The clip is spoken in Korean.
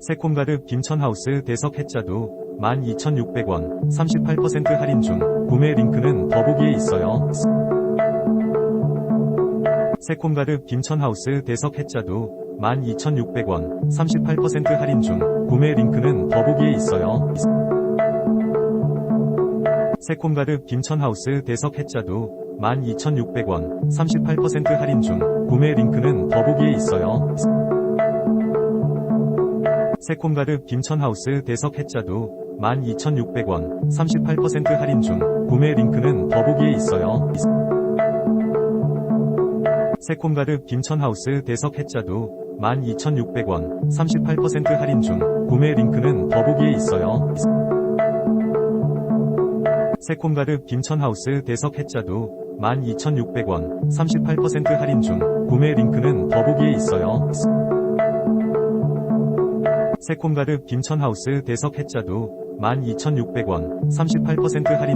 새콤가득 김천하우스 대석 해자도 12,600원 38% 할인 중 구매 링크는 더보기에 있어요. 새콤가득 김천하우스 대석 해자도 12,600원 38% 할인 중 구매 링크는 더보기에 있어요. 새콤가득 김천하우스 대석 해자도 12,600원 38% 할인 중 구매 링크는 더보기에 있어요. 새콤가득 김천하우스 대석 해자도 12,600원 38% 할인 중 구매 링크는 더보기에 있어요. 새콤가득 김천하우스 대석 해자도 12,600원 38% 할인 중 구매 링크는 더보기에 있어요. 새콤가득 김천하우스 대석 해자도 12,600원 38% 할인 중 구매 링크는 더보기에 있어요. 새콤가득 김천하우스 대석 해자도 12,600원 38% 할인